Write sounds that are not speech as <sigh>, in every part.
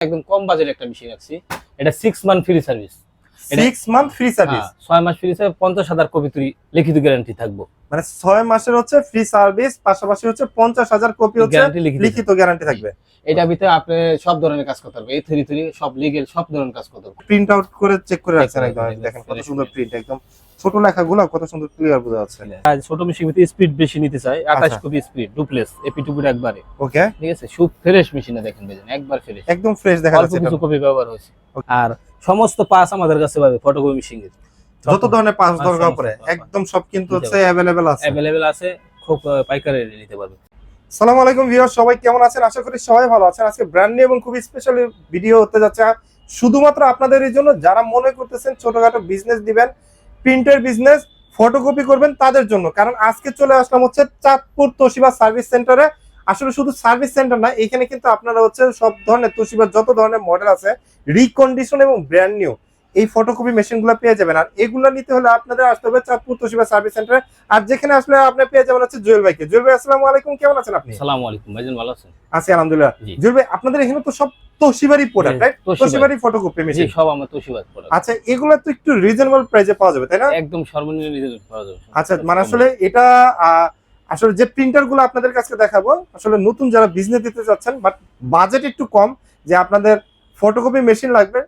একদম কম বাজেটের একটা মেশিন রাখছি। এটা সিক্স মান্থ ফ্রি সার্ভিস এটা- সিক্স মান্থ ফ্রি সার্ভিস ছয় মাস ফ্রি সার্ভিস পঞ্চাশ হাজার কপি তুই লিখিত গ্যারান্টি থাকব। মানে ছয় মাসের হচ্ছে ফ্রি সার্ভিস পাশাপাশি হচ্ছে পঞ্চাশ হাজার কপি হচ্ছে লিখিত গ্যারান্টি থাকবে। এটা ভিতরে আপনি সব ধরনের কাজ করতে পারবেন। এই থ্রি থ্রি সব লিগেল সব ধরনের কাজ করতে পারবেন। প্রিন্ট আউট করে চেক করে রাখছেন একদম। দেখেন কত সুন্দর প্রিন্ট একদম। ছোট লেখাগুলো কত সুন্দর ক্লিয়ার বোঝা যাচ্ছে। আর ছোট মেশিন ভিতরে স্পিড বেশি নিতে চাই আঠাশ আচ্ছা। কপি স্পিড ডুপ্লেস এপি টুপির একবারে। ওকে ঠিক আছে? খুব ফ্রেশ মেশিনে দেখেন বেজন একবার ফ্রেশ একদম ফ্রেশ দেখা যাচ্ছে। কিছু কপি ব্যবহার হয়েছে। আর সমস্ত পাস আমাদের কাছে পাবে ফটোকপি মেশিন যত ধরনের পাঁচ দরকার পড়ে একদম সব কিন্তু নিতে হচ্ছে অ্যাভেলেবেল আছে। অ্যাভেলেবেল আছে খুব পাইকারি নিতে পারবে। সালাম আলাইকুম ভিউয়ার সবাই কেমন আছেন? আশা করি সবাই ভালো আছেন। আজকে ব্র্যান্ড নিউ এবং খুব স্পেশাল ভিডিও হতে যাচ্ছে। শুধুমাত্র আপনাদের এই জন্য যারা মনে করতেছেন ছোটখাটো বিজনেস দিবেন প্রিন্টের বিজনেস ফটোকপি করবেন তাদের জন্য। কারণ আজকে চলে আসলাম হচ্ছে চাঁদপুর তোশিবা সার্ভিস সেন্টারে আসলে শুধু সার্ভিস সেন্টার না, এখানে কিন্তু আপনারা হচ্ছে সব ধরনের তোশিবার যত ধরনের মডেল আছে রিকন্ডিশন এবং ব্র্যান্ড নিউ এই ফটোকপি মেশিনগুলো পেয়ে যাবেন। আর এগুলো নিতে হলে আপনাদের আসতে হবে চাঁদপুর তোশিবা সার্ভিস সেন্টারে আর যেখানে আসলে আপনি পেয়ে যাবেন হচ্ছে জুয়েল ভাইকে। জুয়েল ভাই আসসালামু আলাইকুম। কেমন আছেন আপনি? সালামু আলাইকুম। ভাইজান ভালো আছেন? আছি আলহামদুলিল্লাহ। জুয়েল ভাই আপনাদের এখানে তো সব তোশিবারই প্রোডাক্ট রাইট তোশিবা। তোশিবারই ফটোকপি মেশিন সব আমরা তোশিবাদ প্রোডাক্ট আচ্ছা এগুলো তো একটু রিজনেবল প্রাইসে পাওয়া যাবে তাই না? একদম সর্বনিম্ন নিজেদের পাওয়া যাবে। আচ্ছা মানে আসলে এটা আহ, আসলে যে প্রিন্টারগুলো আপনাদের কাছে দেখাবো আসলে নতুন যারা বিজনেস দিতে যাচ্ছেন বাট বাজেট একটু কম যে আপনাদের ফটোকপি মেশিন লাগবে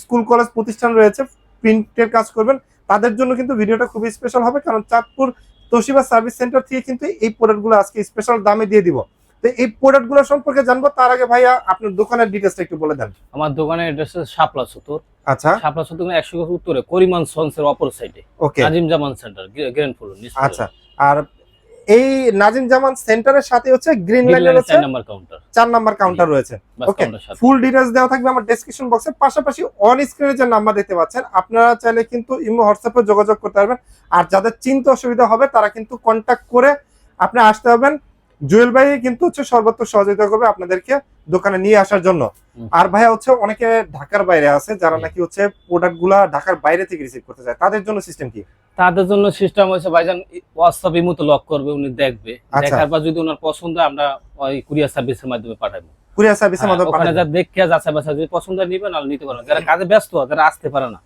স্কুল কলেজ প্রতিষ্ঠান রয়েছে প্রিন্টের কাজ করবেন। তাদের জন্য কিন্তু ভিডিওটা খুবই স্পেশাল হবে কারণ চাঁদপুর তোশিবা সার্ভিস সেন্টার থেকে কিন্তু এই প্রোডাক্টগুলো আজকে স্পেশাল দামে দিয়ে দিব। তো এই প্রোডাক্টগুলো সম্পর্কে জানব তার আগে ভাইয়া আপনার দোকানের ডিটেলসটা একটু বলে দেন। আমার দোকানের অ্যাড্রেস শাপলা চতুর আচ্ছা। শাপলা চতুর একশো গজ উত্তরে করিমান সন্সের অপর সাইডে okay Azim Zaman centre ground floor আচ্ছা। আর এই নাজিম জামান সেন্টারের সাথে হচ্ছে গ্রিন লাইনের হচ্ছে চার নাম্বার কাউন্টার নাম্বার কাউন্টার রয়েছে। সাথে। ফুল ডিটেলস দেওয়া থাকবে আমার ডেসক্রিপশন বক্সে পাশাপাশি অন স্ক্রিনে যে নাম্বার দেখতে পাচ্ছেন আপনারা চাইলে কিন্তু ইমো হোয়াটসঅ্যাপে যোগাযোগ করতে পারবেন। আর যাদের চিন্তা অসুবিধা হবে তারা কিন্তু কন্টাক্ট করে আপনি আসতে হবেন জুয়েল ভাই কিন্তু হচ্ছে সর্বোচ্চ সহযোগিতা করবে আপনাদেরকে দোকানে নিয়ে আসার জন্য। আর ভাইয়া হচ্ছে অনেকে ঢাকার বাইরে আছে যারা নাকি হচ্ছে প্রোডাক্টগুলা ঢাকার বাইরে থেকে রিসিভ করতে চায়। তাদের জন্য সিস্টেম কি? তাদের জন্য সিস্টেম হয়েছে ভাইজান হোয়াটসঅ্যাপ ইমুতে লক করবে উনি দেখবে। আচ্ছা। দেখার পর যদি ওনার পছন্দ হয়, আমরা ওই কুরিয়ার সার্ভিসের মাধ্যমে পাঠাবো। কুরিয়ার সার্ভিসের হ্যাঁ, মাধ্যমে ওখানে পাঠাবেন যা দেখে যাচ্ছে বাসা যদি পছন্দ হয় নিবে নাহলে নিতে পারো যারা কাজে ব্যস্ত যারা আসতে পারে না।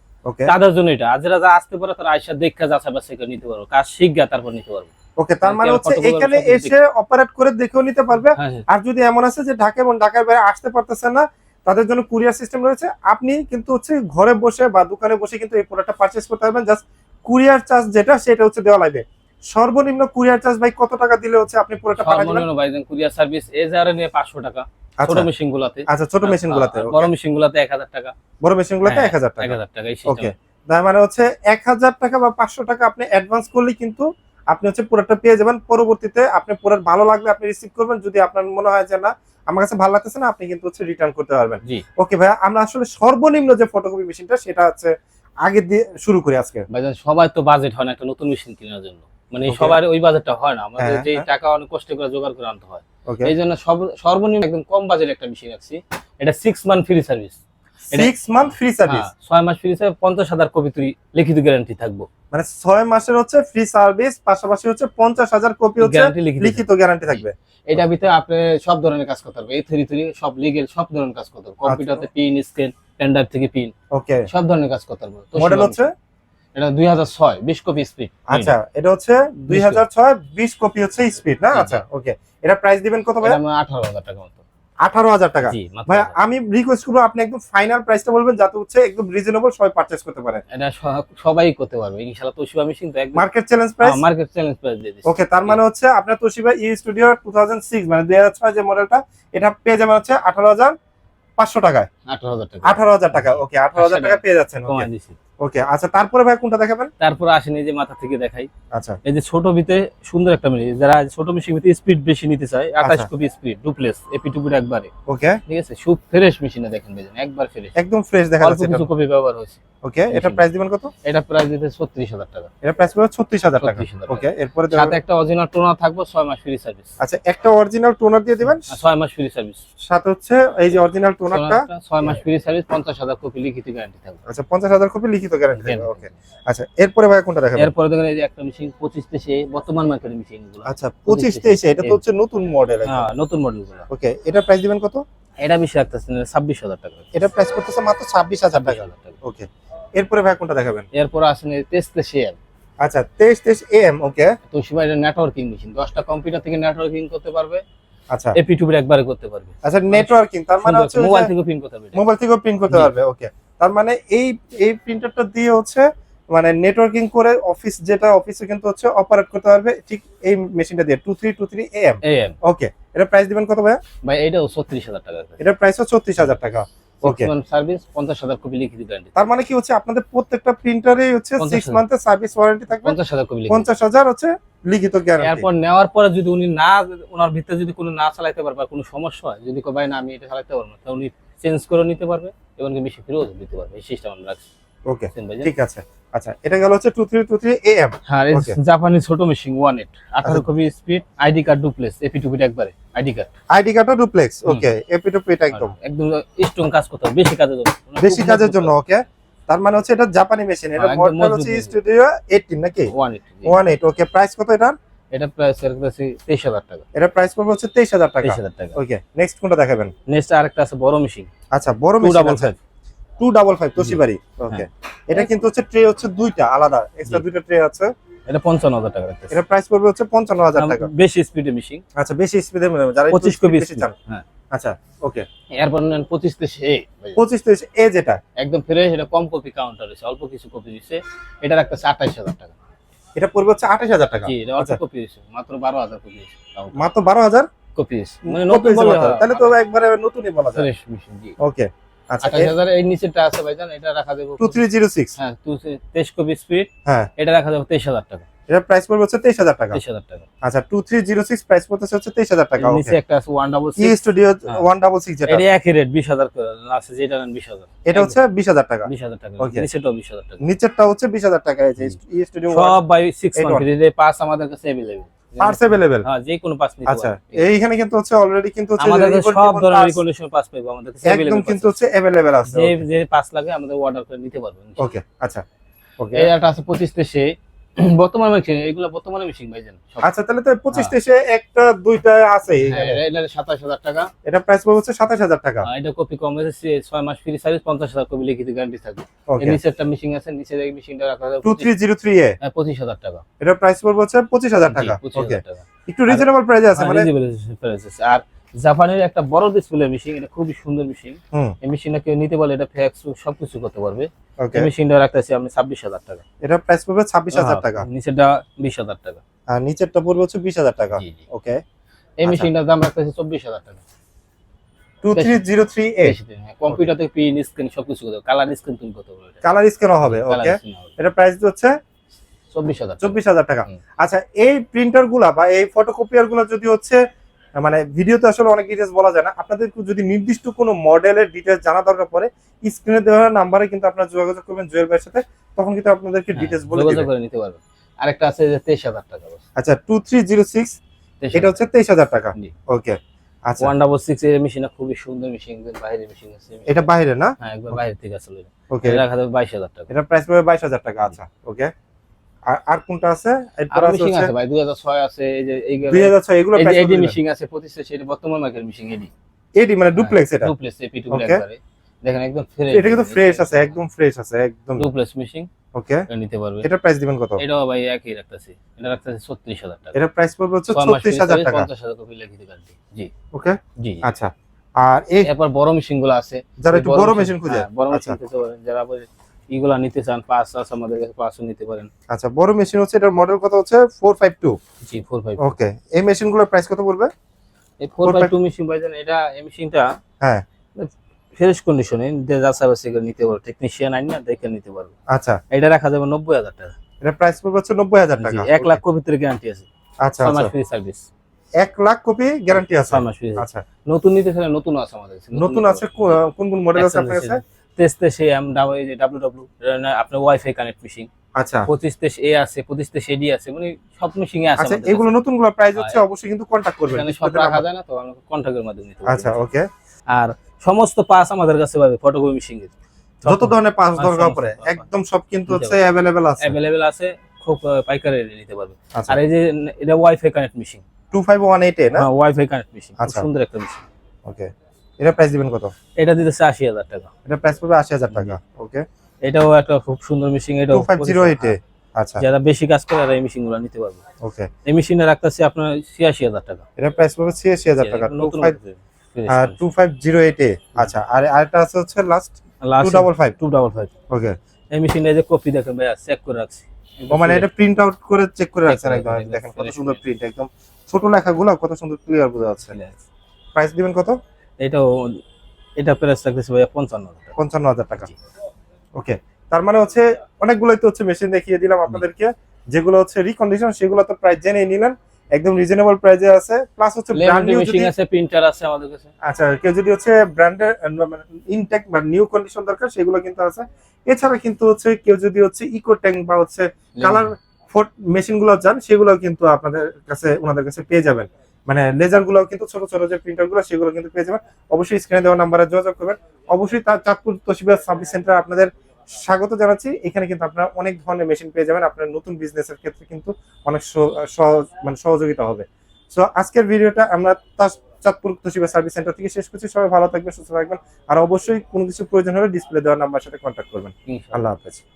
তাদের জন্য এটা। আর যারা আসতে পারে তারা আইসা দেখা যাচ্ছে বাসা করে নিতে পারো কাজ শিখবে তারপর নিতে পারব। ওকে তার মানে হচ্ছে এখানে এসে অপারেট করে দেখেও নিতে পারবে। হ্যাঁ হ্যাঁ। আর যদি এমন আছে যে ঢাকা এবং ঢাকার বাইরে আসতে পারতেছে না তাদের জন্য কুরিয়ার সিস্টেম রয়েছে। আপনি কিন্তু হচ্ছে ঘরে বসে বা দোকানে বসে কিন্তু এই প্রোডাক্টটা পারচেস করতে পারবেন। জাস্ট কুরিয়ার চার্জ যেটা সেটা হচ্ছে দেওয়া লাগবে। সর্বনিম্ন কুরিয়ার চার্জ ভাই কত টাকা দিলে হচ্ছে আপনি প্রোডাক্টটা পাঠাবেন কুরিয়ার সার্ভিস এ যারা নিয়ে পাঁচশো টাকা। ছোট আচ্ছা। মেশিন গুলাতে আচ্ছা ছোট মেশিন গুলাতে বড় মেশিন গুলাতে এক হাজার টাকা। বড় মেশিন গুলাতে হ্যাঁ, এক হাজার এক টাকা হাজার টাকা এই ওকে। তার মানে হচ্ছে এক হাজার টাকা বা পাঁচশো টাকা আপনি অ্যাডভান্স করলে কিন্তু আপনি হচ্ছে প্রোডাক্টটা পেয়ে যাবেন। পরবর্তীতে আপনি ভালো লাগলে আপনি রিসিভ করবেন। যদি আপনার মনে হয় যে না আমার কাছে ভালো লাগতেছে না আপনি কিন্তু হচ্ছে রিটার্ন করতে পারবেন। ওকে ভাইয়া আমরা আসলে সর্বনিম্ন যে ফটোকপি মেশিনটা সেটা হচ্ছে আগে দিয়ে শুরু করি আজকে। ভাইজান সবাই তো বাজেট হয় না একটা নতুন মেশিন কেনার জন্য। মানে. সবার ওই বাজেটটা হয় না। আমাদের হ্যাঁ, যে হ্যাঁ। টাকা অনেক কষ্ট করে জোগাড় করে আনতে হয়। এই জন্য সর্বনিম্ন একদম কম বাজেট একটা মেশিন রাখছি। এটা six month free service six month free service ছয় মাস ফ্রি সার্ভিস পঞ্চাশ হাজার কপি তুই লিখিত গ্যারান্টি থাকব। মানে ছয় মাসের হচ্ছে ফ্রি সার্ভিস পাশাপাশি হচ্ছে পঞ্চাশ হাজার কপি হচ্ছে গ্যারান্টি লিখিত গ্যারান্টি থাকবে। এটা ভিতরে আপনি সব ধরনের কাজ করতে পারবেন। এই থ্রি থ্রি সব লিগেল সব ধরনের কাজ করতে পারবেন। কম্পিউটারতে পিন স্ক্যান পেনড্রাইভ থেকে পিন ওকে সব ধরনের কাজ করতে পারবেন। মডেল হচ্ছে? এটা দুই হাজার ছয় বিশ কপি স্পিড। আচ্ছা এটা হচ্ছে দুই হাজার ছয় বিশ কপি হচ্ছে স্পিড না। আচ্ছা ওকে। এটা প্রাইস দিবেন কত ভাই আঠারো হাজার টাকা মতো। আঠারো হাজার টাকা। জি ভাই আমি রিকোয়েস্ট করব আপনি একদম ফাইনাল প্রাইসটা বলবেন যাতে হচ্ছে একদম রিজনেবল সবাই পারচেস করতে পারে। এটা সবাই করতে পারবে। ইনশাআল্লাহ তোশিবা মেশিন তো একদম market challenge price market challenge price দিয়ে দিচ্ছি। ওকে তার মানে হচ্ছে আপনার Toshiba e studio two thousand six মানে দুই হাজার ছয় যে মডেলটা এটা পেয়ে যাবেন হচ্ছে আঠারো হাজার পাঁচশো টাকায়। আঠারো হাজার টাকা। আঠারো হাজার টাকা ওকে আঠারো হাজার টাকা পেয়ে যাচ্ছেন ওকে আচ্ছা তারপরে ভাই কোনটা দেখাবেন? তারপর আসেন এই যে মাথা থেকে দেখাই। আচ্ছা। এই যে ছোট বিতে সুন্দর একটা যারা ছোট মেশিন ভিতরে স্পিড বেশি নিতে চায় আঠাশ আচ্ছা। কপি স্পিড ডুপ্লেস এপি টুপির একবারে। ওকে। ঠিক আছে? খুব ফ্রেশ মেশিনে দেখেন একবার ফ্রেশ একদম ফ্রেশ দেখা যাচ্ছে কিছু কপি ব্যবহার হয়েছে। ওকে এটা প্রাইস দিবেন কত? এটা প্রাইস দিতে ছত্রিশ হাজার টাকা। এটা প্রাইস পড়বে ছত্রিশ হাজার টাকা। 36,000 টাকা। ওকে এরপরে সাথে একটা অরিজিনাল টোনার থাকবে ছয় মাস ফ্রি সার্ভিস আচ্ছা একটা অরিজিনাল টোনার দিয়ে দিবেন? ছয় মাস ফ্রি সার্ভিস সাথে হচ্ছে এই যে অরিজিনাল টোনারটা ছয় মাস ফ্রি সার্ভিস পঞ্চাশ হাজার কপি লিখিত গ্যারান্টি থাকবে। আচ্ছা পঞ্চাশ হাজার কপি লিখিত গ্যারান্টি থাকবে ওকে আচ্ছা এরপরে ভাই কোনটা দেখাবেন? এরপরে দেখেন এই যে একটা মেশিন পঁচিশ তেইশে বর্তমান মার্কেটের মেশিনগুলো। আচ্ছা পঁচিশ তেইশে এটা তো হচ্ছে নতুন মডেল হ্যাঁ নতুন মডেলগুলো। ওকে এটা প্রাইস দিবেন কত? এটা বেশি রাখতেছে ছাব্বিশ হাজার টাকা। এটা প্রাইস করতেছে মাত্র ছাব্বিশ হাজার ছাব্বিশ টাকা। ওকে এরপরে ভাই কোনটা দেখাবেন? এরপর আসেন তেসতে শেয়ার আচ্ছা তেইশ তেইশ এম ওকে তোশিবা এটা নেটওয়ার্কিং মেশিন দশটা কম্পিউটার থেকে নেটওয়ার্কিং করতে পারবে। আচ্ছা। এপি টুপির একবারে করতে পারবে। আচ্ছা নেটওয়ার্কিং তার মানে হচ্ছে মোবাইল থেকে প্রিন্ট করতে পারবে মোবাইল থেকেও প্রিন্ট করতে পারবে ওকে তার মানে এই এই প্রিন্টারটা দিয়ে হচ্ছে মানে নেটওয়ার্কিং করে অফিস যেটা অফিসে কিন্তু হচ্ছে অপারেট করতে পারবে ঠিক এই মেশিনটা দিয়ে two three two three M AM okay এটা প্রাইস দিবেন কত ভাইয়া? ভাই এটাও ছত্রিশ হাজার টাকা। এটার প্রাইস হচ্ছে ছত্রিশ হাজার টাকা। ওকে সার্ভিস পঞ্চাশ হাজার কপি লিখিত গ্যারান্টি তার মানে কি হচ্ছে আপনাদের প্রত্যেকটা প্রিন্টারে হচ্ছে 50,000 সিক্স মান্থের সার্ভিস ওয়ারেন্টি থাকবে। পঞ্চাশ হাজার কপি লিখিত পঞ্চাশ হাজার হচ্ছে লিখিত গ্যারান্টি এরপর নেওয়ার পরে যদি উনি না ওনার ভিতরে যদি কোনো না চালাইতে পারবে বা কোনো সমস্যা হয় যদি কয় ভাই না আমি এটা চালাতে পারব না তাহলে উনি চেঞ্জ করে নিতে পারবে এবং বেশি ফেরত দিতে পারবে। এই সিস্টেম আমরা রাখছি। ওকে? ঠিক আছে। আচ্ছা এটা গেল হচ্ছে two three two three M হ্যাঁ. জাপানি ছোট মেশিন ওয়ান এইট আঠারো আচ্ছা। Copy speed ID card duplex AP টুপিট একবারে আইডি কার্ড আইডি কার্ডটা ডুপ্লেক্স। ওকে এপি টু পিট একদম একদম স্ট্রং কাজ করতে হবে বেশি কাজের জন্য। বেশি কাজের জন্য ওকে তার মানে হচ্ছে এটা জাপানি মেশিন এটা হ্যাঁ, মডেল হচ্ছে। স্টুডিও 18 নাকি? ওয়ান এইট 18 ওকে প্রাইস কত এটা এটা সেল করতেছি তেইশ হাজার টাকা। এটা প্রাইস পড়বে হচ্ছে 23000 টাকা। তেইশ হাজার টাকা। ওকে নেক্সট কোনটা দেখাবেন? নেক্সট আরেকটা আছে বড় মেশিন আচ্ছা বড় মেশিন ডাবল আছে। ফাইভ 255 তোশিবারি ওকে এটা কিন্তু হচ্ছে ট্রে হচ্ছে দুইটা আলাদা। এক্সট্রা দুইটা ট্রে আছে। এটা পঞ্চান্ন হাজার টাকা রাখতেছি। এটা প্রাইস পড়বে হচ্ছে 55000 টাকা। বেশি স্পিডে মেশিন আচ্ছা বেশি স্পিডে যারা একটু পঁচিশ speed কপি বেশি চান। হ্যাঁ। আচ্ছা ওকে এরপর নেন পঁচিশ তে সে 25 তেইশ এ যেটা। একদম ফ্রেশ এটা কম কপি কাউন্টার আছে অল্প কিছু কপি দিচ্ছে এটা রাখতেছে আঠাইশ হাজার টাকা। এটা পড়বে হচ্ছে 28000 টাকা। জি এটা অল্প আচ্ছা। কপি দিচ্ছে মাত্র বারো হাজার কপি এসে মাত্র 12000 কপি দিচ্ছে মানে কপি নতুন বলা হয়েছে তাহলে তো একবারে নতুনই বলা যায়। মেশিন জি। ওকে আচ্ছা আঠাশ হাজার এই নিচেটা আছে ভাইজান এটা রাখা দেব 2306 হ্যাঁ তেইশ কপি স্পিড হ্যাঁ। এটা রাখা যাবে তেইশ হাজার টাকা। এটা প্রাইস পড়বে হচ্ছে 23000 টাকা তেইশ হাজার টাকা আচ্ছা 2306 প্রাইস পড়তেছে হচ্ছে 23000 টাকা এর ওকে নিচে একটা আছে ওয়ান ডাবল ই স্টুডিও হ্যাঁ। 166 যেটা এটা একই রেট বিশ হাজার আছে যেটা নেন বিশ হাজার এটা হচ্ছে 20000 টাকা বিশ হাজার টাকা Okay. নিচেটাও বিশ হাজার টাকা নিচেরটা হচ্ছে 20000 টাকা এই যে ই স্টুডিও সব by six Eight month one. Free pass আমাদের কাছে অ্যাভেলেবেল পার্টস अवेलेबल হ্যাঁ যে কোনো পাস নিতে আচ্ছা পারবেন এইখানে কিন্তু হচ্ছে অলরেডি কিন্তু হচ্ছে আমাদের কাছে Ribbon সব Ribbon ধরনের parts রিকন্ডিশন পাস পাইবো আমাদের কাছে একদম অ্যাভেলেবল কিন্তু হচ্ছে अवेलेबल আছে যে যে পাস লাগে আমাদের অর্ডার করে নিতে পারবেন ওকে আচ্ছা ওকে এই একটা আছে পঁচিশ তেইশে <clears throat> বর্তমানে মেশিন এগুলো বর্তমানে মেশিন ভাইজান। আচ্ছা তাহলে তো 25 হ্যাঁ। তেইশে একটা দুইটা আছে হ্যাঁ, সাতাশ হাজার টাকা। এটা প্রাইস পড়বে হচ্ছে 27000 টাকা। এটা কপি কম হয়েছে ছয় মাস ফ্রি সার্ভিস পঞ্চাশ হাজার কপি লিখিত গ্যারান্টি থাকবে। নিচে একটা মেশিন আছে নিচে এই মেশিনটা রাখা যাবে 2303 এ পঁচিশ হাজার টাকা। এটা প্রাইস পড়বে হচ্ছে 25000 টাকা। পঁচিশ ওকে হাজার টাকা। একটু রিজনেবল প্রাইসে আছে হ্যাঁ, মানে reasonable price আছে। আর জাপানের একটা বড় ডিসপ্লে মেশিন এটা খুবই সুন্দর মেশিন এই মেশিনটা কেউ নিতে পারলে এটা ফ্যাক্স সবকিছু করতে পারবে। এই মেশিনটা রাখতেছি আপনি ছাব্বিশ হাজার টাকা। এটা প্রাইস পড়বে 26000 টাকা হ্যাঁ, নিচেটা বিশ হাজার টাকা। আর নিচেরটা পড়বে হচ্ছে 20000 টাকা। জি জি। ওকে এই আচ্ছা। মেশিনটার দাম রাখতেছি চব্বিশ হাজার টাকা। 2303 এ বেশি দিন। কম্পিউটার থেকে প্রিন্ট স্ক্রিন সবকিছু করতে কালার স্ক্রিন তুমি করতে পারবে কালার স্ক্যানও হবে ওকে এটা প্রাইস হচ্ছে চব্বিশ হাজার চব্বিশ হাজার টাকা। আচ্ছা এই প্রিন্টারগুলা বা এই ফটোকপিয়ারগুলা যদি হচ্ছে মানে ভিডিওতে আসলে অনেক ডিটেলস বলা যায় না। আপনাদের যদি নির্দিষ্ট কোনো মডেলের ডিটেলস জানা দরকার পড়ে স্ক্রিনে দেওয়া নাম্বারে কিন্তু আপনারা যোগাযোগ করবেন জুয়েল ভাইয়ের সাথে তখন কিন্তু আপনাদেরকে ডিটেলস বলে হ্যাঁ, যোগাযোগ দিবেন করে নিতে পারবে আরেকটা আছে যে তেইশ হাজার টাকা বস। আচ্ছা টু থ্রি জিরো সিক্স তেইশ এটা হচ্ছে তেইশ হাজার টাকা। জি। ওকে আচ্ছা। ওয়ান ডাবল সিক্স এর মেশিনটা খুবই সুন্দর মেশিন বাইরের মেশিন আছে এটা বাইরে না? হ্যাঁ একবার বাইরে থেকে আসলে ওকে এটা রাখা যাবে বাইশ হাজার টাকা। এটা প্রাইস পড়বে বাইশ হাজার টাকা আচ্ছা। ওকে আর আর কোনটা আছে? এরপর আছে মেশিন আছে ভাই দুই হাজার ছয় আছে এই যে এই দুই হাজার ছয় এগুলো প্রাইস এডি মেশিন আছে পঁচিশ সেটা বর্তমান মার্কেট মেশিন এডি। এডি মানে ডুপ্লেক্স এটা? Duplex AP two Okay. একবারে দেখেন একদম ফ্রেশ এটা কিন্তু ফ্রেশ আছে একদম ফ্রেশ আছে একদম। ডুপ্লেস মেশিন ওকে নিতে পারবে। এটা প্রাইস দিবেন কত? এটাও ভাই একই রাখতেছি। এটা রাখতেছি ছত্রিশ হাজার টাকা। এটা প্রাইস পড়বে হচ্ছে ছয় মাস ছত্রিশ হাজার টাকা। পঞ্চাশ হাজার কপি লিখিত গ্যারান্টি জি। ওকে জি। আচ্ছা। আর এই এরপর বড় মেশিনগুলো আছে। যারা একটু বড় মেশিন খুঁজে। হ্যাঁ, বড় মেশিন আচ্ছা পারেন। যারা ইগুলা নিতে চান পাঁচ আছে আমাদের কাছে পাঁচও নিতে পারেন। আচ্ছা বড় মেশিন হচ্ছে এটার মডেল কত হচ্ছে? Four five two G four five okay এই মেশিনগুলোর প্রাইস কত পড়বে? এই ফোর ফাইভ টু মেশিন পাইছেন এটা এই মেশিনটা হ্যাঁ। ফ্রেশ কন্ডিশনে যাচাই বাছাই করে নিতে পারবে টেকনিশিয়ান আইন না দেখে নিতে পারবে। আচ্ছা। এটা রাখা যাবে নব্বই হাজার টাকা। এটা প্রাইস পড়বে হচ্ছে নব্বই হাজার জি, টাকা। এক লাখ কপিতে গ্যারান্টি আছে। আচ্ছা আচ্ছা। ফ্রি সার্ভিস এক লাখ কপি গ্যারান্টি আছে। ছয় আচ্ছা। নতুন নিতে চাইলে নতুন আছে আমাদের কাছে। নতুন আছে কোন কোন মডেল আছে আপনার কাছে? তেইশতে সে এম যে ডাব্লিউ ডাব্লিউ আপনার ওয়াইফাই কানেক্ট মেশিন আচ্ছা। পঁচিশ তেইশ এ আছে পঁচিশ তেইশ এডি আছে মানে সব মেশিনে আছে আচ্ছা এগুলো নতুনগুলো প্রাইস হচ্ছে। অবশ্যই কিন্তু কন্টাক্ট করবেন। এখানে সব রাখা যায় না তো আমরা কন্ট্রাক্টের মাধ্যমে নিতে আচ্ছা ওকে। আর সমস্ত পাস আমাদের কাছে পাবে ফটোকপি মেশিন যত ধরনের পাঁচ পাঁচ দরকার পড়ে একদম সব কিন্তু হচ্ছে অ্যাভেলেবেল আছে। অ্যাভেলেবেল আছে খুব পাইকারি নিতে পারবে। আচ্ছা। আর এই যে এটা ওয়াইফাই কানেক্ট ওয়ান এইট না? হ্যাঁ ওয়াইফাই কানেক্ট মেশিন খুব আচ্ছা। সুন্দর একটা মেশিন ওকে। এটা প্রাইস দিবেন কত? এটা দিতেছে আশি হাজার টাকা। এটা প্রাইস পড়বে আশি হাজার টাকা ওকে এটাও একটা খুব সুন্দর মেশিন এটা টু ফাইভ জিরো এইটে আচ্ছা। যারা বেশি কাজ করে তারা এই মেশিনগুলো নিতে পারবে। ওকে এই মেশিনে রাখতেছে আপনার ছিয়াশি হাজার টাকা। এটা প্রাইস পড়বে ছিয়াশি হাজার টাকা। টু নতুন ফাইভ টু ফাইভ জিরো এইটে আচ্ছা। আর আরেকটা আছে হচ্ছে last two double five two double five okay এই মেশিনে যে কপি দেখেন ভাইয়া চেক করে রাখছি। ও মানে এটা প্রিন্ট আউট করে চেক করে রাখছেন একদম। দেখেন কত সুন্দর প্রিন্ট একদম। ছোট লেখাগুলো কত সুন্দর ক্লিয়ার বোঝা যাচ্ছে। প্রাইস দিবেন কত? এটাও এটা প্রাইস রাখতেছে ভাইয়া পঞ্চান্ন হাজার টাকা। পঞ্চান্ন হাজার টাকা। ওকে তার মানে হচ্ছে অনেকগুলোই তো হচ্ছে মেশিন দেখিয়ে দিলাম আপনাদেরকে। যেগুলো হচ্ছে রিকন্ডিশন সেগুলো তো প্রাইস জেনে নিলেন। একদম রিজনেবল প্রাইসে আছে। প্লাস হচ্ছে ব্র্যান্ড নিউ মেশিন আছে প্রিন্টার আছে আমাদের কাছে। আচ্ছা কেউ যদি হচ্ছে ব্র্যান্ডের ইনটেক বা নিউ কন্ডিশন দরকার সেগুলো কিন্তু আছে। এছাড়া কিন্তু হচ্ছে কেউ যদি হচ্ছে ইকো ট্যাঙ্ক বা হচ্ছে কালার ফোট মেশিনগুলো চান সেগুলো কিন্তু আপনাদের কাছে ওনাদের কাছে পেয়ে যাবেন। মানে লেজারগুলো কিন্তু ছোট ছোট যে প্রিন্টারগুলো সেগুলো কিন্তু পেয়ে যাবেন। অবশ্যই স্ক্রিনে দেওয়া নাম্বারে যোগাযোগ করবেন। অবশ্যই তার চাঁদপুর তোশিবা সার্ভিস সেন্টার আপনাদের স্বাগত জানাচ্ছি। এখানে কিন্তু আপনারা অনেক ধরনের মেশিন পেয়ে যাবেন। আপনার নতুন বিজনেসের ক্ষেত্রে কিন্তু অনেক সহ- সহজ মানে সহযোগিতা হবে। সো আজকের ভিডিওটা আমরা তার চাঁদপুর তোশিবা সার্ভিস সেন্টার থেকে শেষ করছি। সবাই ভালো থাকবেন সুস্থ থাকবেন। আর অবশ্যই কোনো কিছু প্রয়োজন হলে ডিসপ্লে দেওয়ার নাম্বার সাথে কন্ট্যাক্ট করবেন। আল্লাহ হাফেজ।